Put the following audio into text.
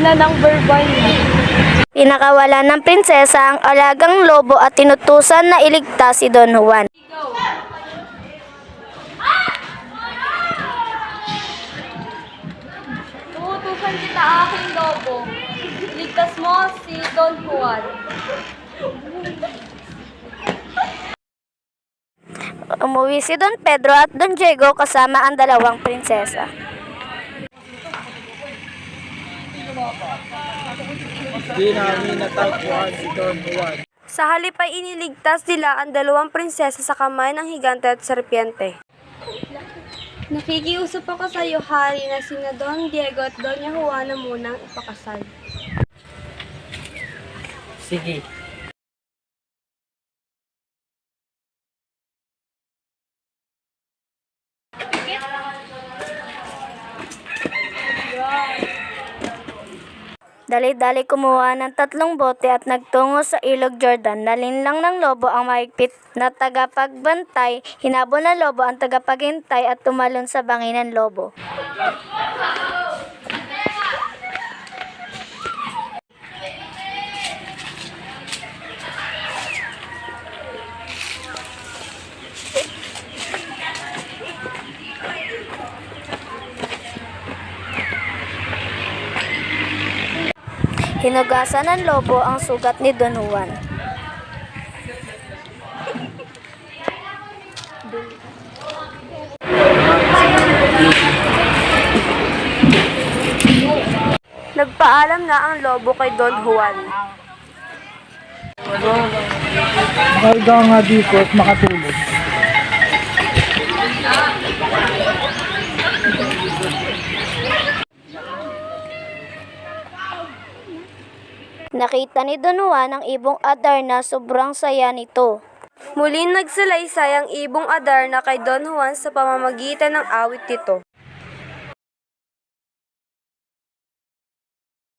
na ng verbal. Pinakawala ng prinsesa ang alagang lobo at tinutusan na iligtas si Don Juan. Tumutusan kita aking lobo. Ligtas mo si Don Juan. Umuwi si Don Pedro at Don Diego kasama ang dalawang prinsesa. Di namin natagpuan si Don Juan. Sa halip ay iniligtas nila ang dalawang prinsesa sa kamay ng higante at serpiente. Nakikiusap ako sa iyo, Hari, na sina Don Diego at Doña Juana munang ipakasal. Sige. Dali-dali kumuha ng tatlong bote at nagtungo sa ilog Jordan. Nalinlang ng lobo ang mahigpit na tagapagbantay. Hinabol ng lobo ang tagapaghintay at tumalon sa bangin ng lobo. Hinugasan ng lobo ang sugat ni Don Juan. Nagpaalam na ang lobo kay Don Juan. Makalga nga dito at makatulog. Nakita ni Don Juan ang ibong adar na sobrang saya nito. Muling nagsalaysay ang ibong Adarna kay Don Juan sa pamamagitan ng awit nito.